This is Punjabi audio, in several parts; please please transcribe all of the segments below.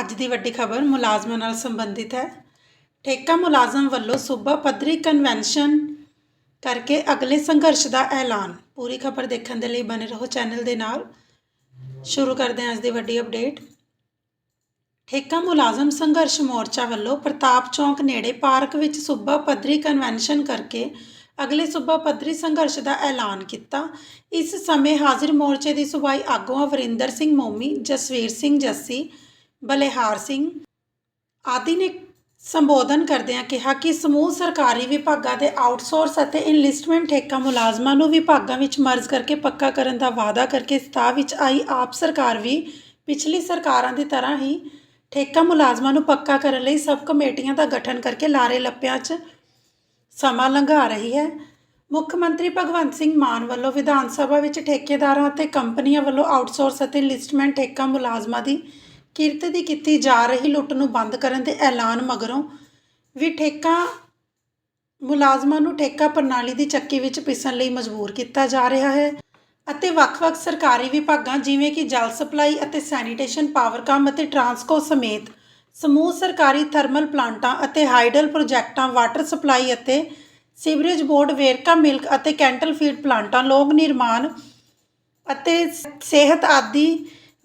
ਅੱਜ ਦੀ ਵੱਡੀ ਖਬਰ ਮੁਲਾਜ਼ਮਾਂ ਨਾਲ ਸੰਬੰਧਿਤ ਹੈ। ਠੇਕਾ ਮੁਲਾਜ਼ਮ ਵੱਲੋਂ ਸੂਬਾ ਪੱਧਰੀ ਕਨਵੈਨਸ਼ਨ ਕਰਕੇ ਅਗਲੇ ਸੰਘਰਸ਼ ਦਾ ਐਲਾਨ। ਪੂਰੀ ਖਬਰ ਦੇਖਣ ਦੇ ਲਈ ਬਨੇ ਰਹੋ ਚੈਨਲ ਦੇ ਨਾਲ। ਸ਼ੁਰੂ ਕਰਦੇ ਹਾਂ ਅੱਜ ਦੀ ਵੱਡੀ ਅਪਡੇਟ ਠੇਕਾ ਮੁਲਾਜ਼ਮ ਸੰਘਰਸ਼ ਮੋਰਚਾ ਵੱਲੋਂ ਪ੍ਰਤਾਪ ਚੌਂਕ ਨੇੜੇ ਪਾਰਕ ਵਿੱਚ ਸੂਬਾ ਪੱਧਰੀ ਕਨਵੈਨਸ਼ਨ ਕਰਕੇ ਅਗਲੇ ਸੂਬਾ ਪੱਧਰੀ ਸੰਘਰਸ਼ ਦਾ ਐਲਾਨ ਕੀਤਾ। ਇਸ ਸਮੇਂ ਹਾਜ਼ਰ ਮੋਰਚੇ ਦੀ ਸੂਬਾਈ ਆਗੂਆਂ ਵਰਿੰਦਰ ਸਿੰਘ ਮੋਮੀ, ਜਸਵੀਰ ਸਿੰਘ ਜੱਸੀ ਬਲਿਹਾਰ ਸਿੰਘ ਆਦਿ ਨੇ ਸੰਬੋਧਨ ਕਰਦਿਆਂ ਕਿਹਾ ਕਿ ਸਮੂਹ ਸਰਕਾਰੀ ਵਿਭਾਗਾਂ ਦੇ ਆਊਟਸੋਰਸ ਅਤੇ ਇਨਲਿਸਟਮੈਂਟ ਠੇਕਾ ਮੁਲਾਜ਼ਮਾਂ ਨੂੰ ਵਿਭਾਗਾਂ ਵਿੱਚ ਮਰਜ ਕਰਕੇ ਪੱਕਾ ਕਰਨ ਦਾ ਵਾਅਦਾ ਕਰਕੇ ਸਤਾ ਵਿੱਚ ਆਈ। ਆਪ ਸਰਕਾਰ ਵੀ ਪਿਛਲੀ ਸਰਕਾਰਾਂ ਦੀ ਤਰ੍ਹਾਂ ਹੀ ਠੇਕਾ ਮੁਲਾਜ਼ਮਾਂ ਨੂੰ ਪੱਕਾ ਕਰਨ ਲਈ ਸਬ ਕਮੇਟੀਆਂ ਦਾ ਗਠਨ ਕਰਕੇ ਲਾਰੇ ਲੱਪਿਆਂ 'ਚ ਸਮਾਂ ਲੰਘਾ ਰਹੀ ਹੈ। ਮੁੱਖ ਮੰਤਰੀ ਭਗਵੰਤ ਸਿੰਘ ਮਾਨ ਵੱਲੋਂ ਵਿਧਾਨ ਸਭਾ ਵਿੱਚ ਠੇਕੇਦਾਰਾਂ ਅਤੇ ਕੰਪਨੀਆਂ ਵੱਲੋਂ ਆਊਟਸੋਰਸ ਅਤੇ ਲਿਸਟਮੈਂਟ ਠੇਕਾ ਮੁਲਾਜ਼ਮਾਂ ਦੀ ਕਿਰਤ ਦੀ ਕੀਤੀ ਜਾ ਰਹੀ ਲੁੱਟ ਨੂੰ ਬੰਦ ਕਰਨ ਦੇ ਐਲਾਨ ਮਗਰੋਂ ਵੀ ਠੇਕਾ ਮੁਲਾਜ਼ਮਾਂ ਨੂੰ ਠੇਕਾ ਪ੍ਰਣਾਲੀ ਦੀ ਚੱਕੀ ਵਿੱਚ ਪਿਸਣ ਲਈ ਮਜਬੂਰ ਕੀਤਾ ਜਾ ਰਿਹਾ ਹੈ ਅਤੇ ਵੱਖ-ਵੱਖ ਸਰਕਾਰੀ ਵਿਭਾਗਾਂ ਜਿਵੇਂ ਕਿ ਜਲ ਸਪਲਾਈ ਅਤੇ ਸੈਨੀਟੇਸ਼ਨ ਪਾਵਰਕਾਮ ਅਤੇ ਟਰਾਂਸਕੋ ਸਮੇਤ ਸਮੂਹ ਸਰਕਾਰੀ ਥਰਮਲ ਪਲਾਂਟਾਂ ਅਤੇ ਹਾਈਡਲ ਪ੍ਰੋਜੈਕਟਾਂ, ਵਾਟਰ ਸਪਲਾਈ ਅਤੇ ਸੀਵਰੇਜ ਬੋਰਡ, ਵੇਰਕਾ ਮਿਲਕ ਅਤੇ ਕੈਂਟਲ ਫੀਡ ਪਲਾਂਟਾਂ, ਲੋਕ ਨਿਰਮਾਣ ਅਤੇ ਸਿਹਤ ਆਦਿ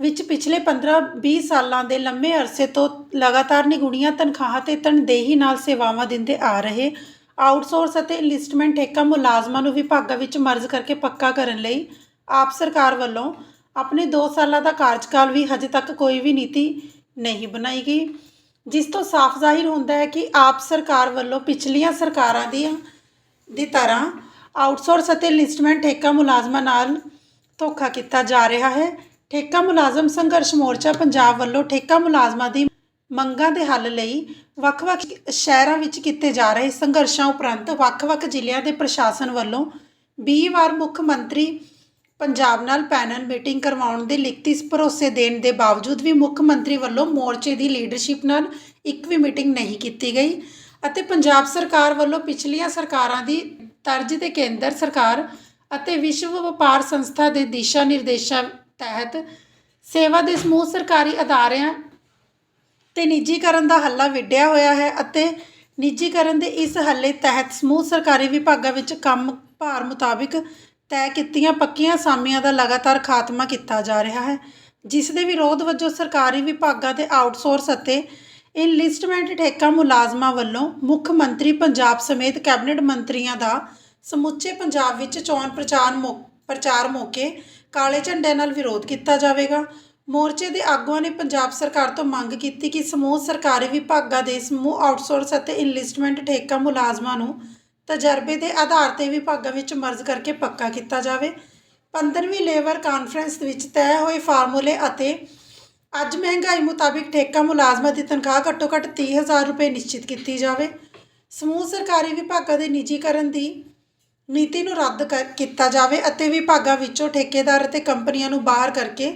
ਵਿੱਚ ਪਿਛਲੇ 15-20 ਸਾਲਾਂ ਦੇ ਲੰਮੇ ਅਰਸੇ ਤੋਂ ਲਗਾਤਾਰ ਨਿਗੁਣੀਆਂ ਤਨਖਾਹਾਂ ਤੇ ਤਨਦੇਹੀ ਨਾਲ ਸੇਵਾਵਾਂ ਦਿੰਦੇ ਆ ਰਹੇ ਆਊਟਸੋਰਸ ਅਤੇ ਇਨਲਿਸਟਮੈਂਟ ਠੇਕਾ ਮੁਲਾਜ਼ਮਾਂ ਨੂੰ ਵਿਭਾਗਾਂ ਵਿੱਚ ਮਰਜ ਕਰਕੇ ਪੱਕਾ ਕਰਨ ਲਈ ਆਪ ਸਰਕਾਰ ਵੱਲੋਂ ਆਪਣੇ 2 ਸਾਲਾਂ ਦਾ ਕਾਰਜਕਾਲ ਵੀ ਹਜੇ ਤੱਕ ਕੋਈ ਵੀ ਨੀਤੀ ਨਹੀਂ ਬਣਾਈ ਗਈ, ਜਿਸ ਤੋਂ ਸਾਫ਼ ਜ਼ਾਹਿਰ ਹੁੰਦਾ ਹੈ ਕਿ ਆਪ ਸਰਕਾਰ ਵੱਲੋਂ ਪਿਛਲੀਆਂ ਸਰਕਾਰਾਂ ਦੀਆਂ ਦੀ ਤਰ੍ਹਾਂ ਆਊਟਸੋਰਸ ਅਤੇ ਲਿਸਟਮੈਂਟ ਠੇਕਾ ਮੁਲਾਜ਼ਮਾਂ ਨਾਲ ਧੋਖਾ ਕੀਤਾ ਜਾ ਰਿਹਾ ਹੈ। ਠੇਕਾ ਮੁਲਾਜ਼ਮ ਸੰਘਰਸ਼ ਮੋਰਚਾ ਪੰਜਾਬ ਵੱਲੋਂ ਠੇਕਾ ਮੁਲਾਜ਼ਮਾਂ ਦੀ ਮੰਗਾਂ ਦੇ ਹੱਲ ਲਈ ਵੱਖ-ਵੱਖ ਸ਼ਹਿਰਾਂ ਵਿੱਚ ਕੀਤੇ ਜਾ ਰਹੇ ਸੰਘਰਸ਼ਾਂ ਉਪਰੰਤ ਵੱਖ-ਵੱਖ ਜ਼ਿਲ੍ਹਿਆਂ ਦੇ ਪ੍ਰਸ਼ਾਸਨ ਵੱਲੋਂ 20 ਵਾਰ ਮੁੱਖ ਮੰਤਰੀ ਪੰਜਾਬ ਨਾਲ ਪੈਨਲ ਮੀਟਿੰਗ ਕਰਵਾਉਣ ਦੇ ਲਿਖਤੀ ਭਰੋਸੇ ਦੇਣ ਦੇ ਬਾਵਜੂਦ ਵੀ ਮੁੱਖ ਮੰਤਰੀ ਵੱਲੋਂ ਮੋਰਚੇ ਦੀ ਲੀਡਰਸ਼ਿਪ ਨਾਲ ਇੱਕ ਵੀ ਮੀਟਿੰਗ ਨਹੀਂ ਕੀਤੀ ਗਈ ਅਤੇ ਪੰਜਾਬ ਸਰਕਾਰ ਵੱਲੋਂ ਪਿਛਲੀਆਂ ਸਰਕਾਰਾਂ ਦੀ ਤਰਜ਼ ਤੇ ਕੇਂਦਰ ਸਰਕਾਰ ਅਤੇ ਵਿਸ਼ਵ ਵਪਾਰ ਸੰਸਥਾ ਦੇ ਦਿਸ਼ਾ ਨਿਰਦੇਸ਼ਾਂ ਤਹਿਤ ਸੇਵਾ ਦੇ ਸਮੂਹ ਸਰਕਾਰੀ ਅਦਾਰਿਆਂ ਤੇ ਨਿੱਜੀਕਰਨ ਦਾ ਹੱਲਾ ਵਿੱਢਿਆ ਹੋਇਆ ਹੈ ਅਤੇ ਨਿੱਜੀਕਰਨ ਦੇ ਇਸ ਹੱਲੇ ਤਹਿਤ ਸਮੂਹ ਸਰਕਾਰੀ ਵਿਭਾਗਾਂ ਵਿੱਚ ਕੰਮ ਭਾਰ ਮੁਤਾਬਿਕ ਤੈਅ ਕੀਤੀਆਂ ਪੱਕੀਆਂ ਸਾਮੀਆਂ ਦਾ ਲਗਾਤਾਰ ਖਾਤਮਾ ਕੀਤਾ ਜਾ ਰਿਹਾ ਹੈ, ਜਿਸ ਦੇ ਵਿਰੋਧ ਵਜੋਂ ਸਰਕਾਰੀ ਵਿਭਾਗਾਂ ਦੇ ਆਊਟਸੋਰਸ ਅਤੇ ਇਨਲਿਸਟਮੈਂਟ ਠੇਕਾ ਮੁਲਾਜ਼ਮਾਂ ਵੱਲੋਂ ਮੁੱਖ ਮੰਤਰੀ ਪੰਜਾਬ ਸਮੇਤ ਕੈਬਨਿਟ ਮੰਤਰੀਆਂ ਦਾ ਸਮੁੱਚੇ ਪੰਜਾਬ ਵਿੱਚ ਚੋਣ ਪ੍ਰਚਾਰ ਮੌ ਪ੍ਰਚਾਰ ਮੌਕੇ ਕਾਲੇ ਝੰਡੇ ਨਾਲ ਵਿਰੋਧ ਕੀਤਾ ਜਾਵੇਗਾ। ਮੋਰਚੇ ਦੇ ਆਗੂਆਂ ਨੇ ਪੰਜਾਬ ਸਰਕਾਰ ਤੋਂ ਮੰਗ ਕੀਤੀ ਕਿ ਸਮੂਹ ਸਰਕਾਰੀ ਵਿਭਾਗਾਂ ਦੇ ਸਮੂਹ ਆਊਟਸੋਰਸ ਅਤੇ ਇਨਲਿਸਟਮੈਂਟ ਠੇਕਾ ਮੁਲਾਜ਼ਮਾਂ ਨੂੰ ਤਜਰਬੇ ਦੇ ਆਧਾਰ ਤੇ ਵਿਭਾਗਾਂ ਵਿੱਚ ਮਰਜ ਕਰਕੇ ਪੱਕਾ ਕੀਤਾ ਜਾਵੇ। 15ਵੀਂ ਲੇਬਰ ਕਾਨਫਰੰਸ ਵਿੱਚ ਤੈਅ ਹੋਏ ਫਾਰਮੂਲੇ ਅਤੇ ਅੱਜ ਮਹਿੰਗਾਈ ਮੁਤਾਬਿਕ ਠੇਕਾ ਮੁਲਾਜ਼ਮਾਂ ਦੀ ਤਨਖਾਹ ਘੱਟੋ ਘੱਟ 30000 ਰੁਪਏ ਨਿਸ਼ਚਿਤ ਕੀਤੀ ਜਾਵੇ। ਸਮੂਹ ਸਰਕਾਰੀ ਵਿਭਾਗਾਂ ਦੇ ਨਿੱਜੀਕਰਨ ਦੀ ਨੀਤੀ ਨੂੰ ਰੱਦ ਕਰ ਕੀਤਾ ਜਾਵੇ ਅਤੇ ਵਿਭਾਗਾਂ ਵਿੱਚੋਂ ਠੇਕੇਦਾਰ ਅਤੇ ਕੰਪਨੀਆਂ ਨੂੰ ਬਾਹਰ ਕਰਕੇ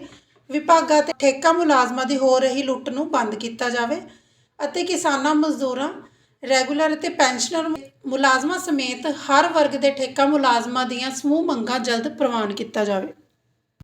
ਵਿਭਾਗਾਂ ਤੇ ਠੇਕਾ ਮੁਲਾਜ਼ਮਾਂ ਦੀ ਹੋ ਰਹੀ ਲੁੱਟ ਨੂੰ ਬੰਦ ਕੀਤਾ ਜਾਵੇ ਅਤੇ ਕਿਸਾਨਾਂ, ਮਜ਼ਦੂਰਾਂ, ਰੈਗੂਲਰ ਅਤੇ ਪੈਨਸ਼ਨਰ ਮੁਲਾਜ਼ਮਾਂ ਸਮੇਤ ਹਰ ਵਰਗ ਦੇ ਠੇਕਾ ਮੁਲਾਜ਼ਮਾਂ ਦੀਆਂ ਸਮੂਹ ਮੰਗਾਂ ਜਲਦ ਪ੍ਰਵਾਨ ਕੀਤਾ ਜਾਵੇ।